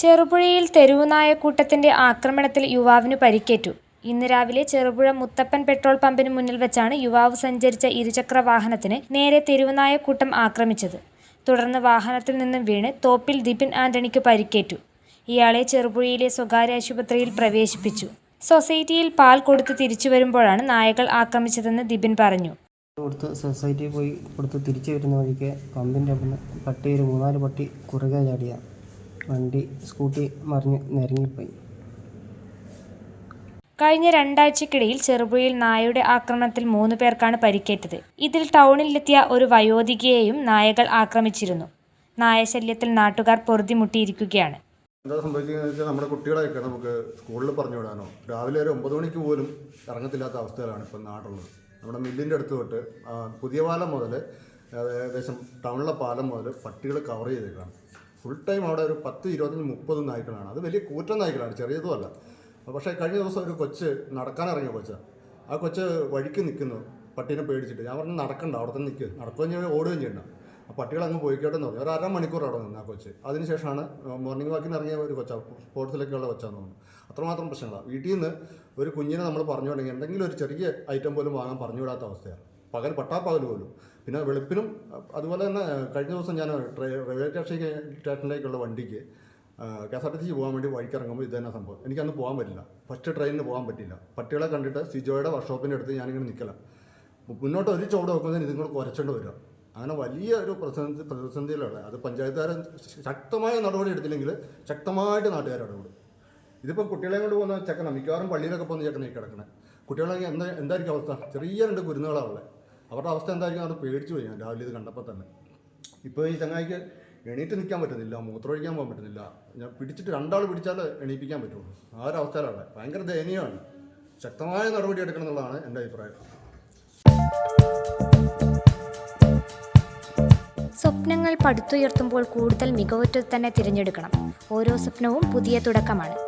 ചെറുപുഴയിൽ തെരുവുനായക്കൂട്ടത്തിന്റെ ആക്രമണത്തിൽ യുവാവിന് പരിക്കേറ്റു. ഇന്ന് രാവിലെ ചെറുപുഴ മുത്തപ്പൻ പെട്രോൾ പമ്പിന് മുന്നിൽ വെച്ചാണ് യുവാവ് സഞ്ചരിച്ച ഇരുചക്ര വാഹനത്തിന് നേരെ തെരുവുനായക്കൂട്ടം ആക്രമിച്ചത്. തുടർന്ന് വാഹനത്തിൽ നിന്നും വീണ് തോപ്പിൽ ദിപിൻ ആന്റണിക്ക് പരിക്കേറ്റു. ഇയാളെ ചെറുപുഴയിലെ സ്വകാര്യ ആശുപത്രിയിൽ പ്രവേശിപ്പിച്ചു. സൊസൈറ്റിയിൽ പാൽ കൊടുത്ത് തിരിച്ചു വരുമ്പോഴാണ് നായകൾ ആക്രമിച്ചതെന്ന് ദിപിൻ പറഞ്ഞു. കൊടുത്ത് സൊസൈറ്റിയിൽ പോയി കൊടുത്ത് തിരിച്ചു വരുന്ന വഴിക്ക് പമ്പിന്റെ പട്ടി ഒരു മൂന്നാൽ പട്ടി കുറുകെ ചാടിയ വണ്ടി സ്കൂട്ടി മറിഞ്ഞ് നിരങ്ങിപ്പോയി കഴിഞ്ഞ രണ്ടാഴ്ചക്കിടയിൽ ചെറുപുഴയിൽ നായയുടെ ആക്രമണത്തിൽ മൂന്ന് പേർക്കാണ് പരിക്കേറ്റത്. ഇതിൽ ടൗണിലെത്തിയ ഒരു വയോധികയെയും നായകൾ ആക്രമിച്ചിരുന്നു. നായശല്യത്തിൽ നാട്ടുകാർ പൊറുതിമുട്ടിയിരിക്കുകയാണ്. എന്താ സംഭവിക്കുന്നത് വെച്ചാൽ നമ്മുടെ കുട്ടികളെയൊക്കെ നമുക്ക് സ്കൂളിൽ പറഞ്ഞു വിടാനോ രാവിലെ ഒരു ഒമ്പത് മണിക്ക് പോലും ഇറങ്ങത്തില്ലാത്ത അവസ്ഥയിലാണ് ഇപ്പം നാടുള്ളത് നമ്മുടെ മില്ലിന്റെ അടുത്ത് തൊട്ട് പുതിയ പാലം മുതൽ ഏകദേശം ടൗണിലെ പാലം മുതൽ പട്ടികൾ കവർ ചെയ്തേക്കാണ് ടൈം അവിടെ ഒരു പത്ത് ഇരുപത്തഞ്ച് മുപ്പത് നായ്ക്കളാണ്. അത് വലിയ കൂറ്റൻ നായ്ക്കളാണ് ചെറിയതുമല്ല പക്ഷേ കഴിഞ്ഞ ദിവസം ഒരു കൊച്ച് നടക്കാനിറങ്ങിയ കൊച്ചാണ് ആ കൊച്ച് വഴിക്ക് നിൽക്കുന്നു പട്ടീനെ പേടിച്ചിട്ട്. ഞാൻ പറഞ്ഞു നടക്കണ്ട അവിടെ തന്നെ നിൽക്കുക നടക്കുകയും ചെയ്യണം ഓടുകയും ചെയ്യണ്ട. ആ പട്ടികൾ അങ്ങ് പോയിക്കോട്ടെ എന്ന് പറഞ്ഞു. ഒരു അരമണിക്കൂർ അവിടെ നിന്ന് ആ കൊച്ച്. അതിനുശേഷമാണ് മോർണിംഗ് വാക്കിന് ഇറങ്ങിയ ഒരു കൊച്ച സ്പോർട്സിലേക്കുള്ള കൊച്ചാന്ന് തോന്നുന്നു. അത്രമാത്രം പ്രശ്നങ്ങളാണ് വീട്ടിൽ നിന്ന് ഒരു കുഞ്ഞിനെ നമ്മൾ പറഞ്ഞു തുടങ്ങി. എന്തെങ്കിലും ഒരു ചെറിയ ഐറ്റം പോലും വാങ്ങാൻ പറഞ്ഞു വിടാത്ത അവസ്ഥയാണ് പകൽ പട്ടാപ്പകൽ പോലും. പിന്നെ വെളുപ്പിനും അതുപോലെ തന്നെ കഴിഞ്ഞ ദിവസം ഞാൻ റെയിൽവേ സ്റ്റേഷൻ സ്റ്റേഷനിലേക്കുള്ള വണ്ടിക്ക് K S R T C പോകാൻ വേണ്ടി വഴിക്കിറങ്ങുമ്പോൾ ഇത് തന്നെ സംഭവം. എനിക്കന്ന് പോകാൻ പറ്റില്ല. ഫസ്റ്റ് ട്രെയിനിന് പോകാൻ പറ്റില്ല. പട്ടികളെ കണ്ടിട്ട് സിജോയുടെ വർക്ക്ഷോപ്പിന്റെ അടുത്ത് ഞാനിങ്ങനെ നിൽക്കലാം മുന്നോട്ട് ഒരു ചുവട് വെക്കുന്നതിന് ഇതും കുറച്ചുകൊണ്ട് വരിക അങ്ങനെ വലിയ ഒരു പ്രതിസന്ധി പ്രതിസന്ധിയിലുള്ള അത് പഞ്ചായത്തുകാരൻ ശക്തമായ നടപടി എടുത്തില്ലെങ്കിൽ ശക്തമായിട്ട് നാട്ടുകാർ ഇടപെടും. ഇതിപ്പോൾ കുട്ടികളെ കൊണ്ട് പോകുന്ന ചെക്കനാണ് മിക്കവാറും പള്ളിയിലൊക്കെ പോകുന്ന ചെക്കനായി കിടക്കണേ. കുട്ടികളെ എന്താ എന്തായിരിക്കും അവസ്ഥ? ചെറിയ രണ്ട് കുരുന്നുകളാണുള്ളത് അവരുടെ അവസ്ഥ എന്തായിരിക്കും അത് പേടിച്ചു പോയി ഞാൻ രാവിലെ ഇത് കണ്ടപ്പോൾ തന്നെ. ഇപ്പോൾ ഈ ചങ്ങായിക്ക് എണീറ്റ് നിൽക്കാൻ പറ്റുന്നില്ല മൂത്രമൊഴിക്കാൻ പോകാൻ പറ്റുന്നില്ല. ഞാൻ പിടിച്ചിട്ട് രണ്ടാൾ പിടിച്ചാൽ എണീപ്പിക്കാൻ പറ്റുള്ളൂ. ആ ഒരു അവസ്ഥയിലാണ്. ഭയങ്കര ദയനീയമാണ്. ശക്തമായ നടപടി എടുക്കണം എന്നുള്ളതാണ് എന്റെ അഭിപ്രായം. സ്വപ്നങ്ങൾ പടുത്തുയർത്തുമ്പോൾ കൂടുതൽ മികവുറ്റത് തന്നെ തിരഞ്ഞെടുക്കണം. ഓരോ സ്വപ്നവും പുതിയ തുടക്കമാണ്.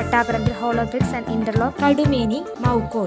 Thattaparambil hollow bricks and interlock Kadumeni Moukkode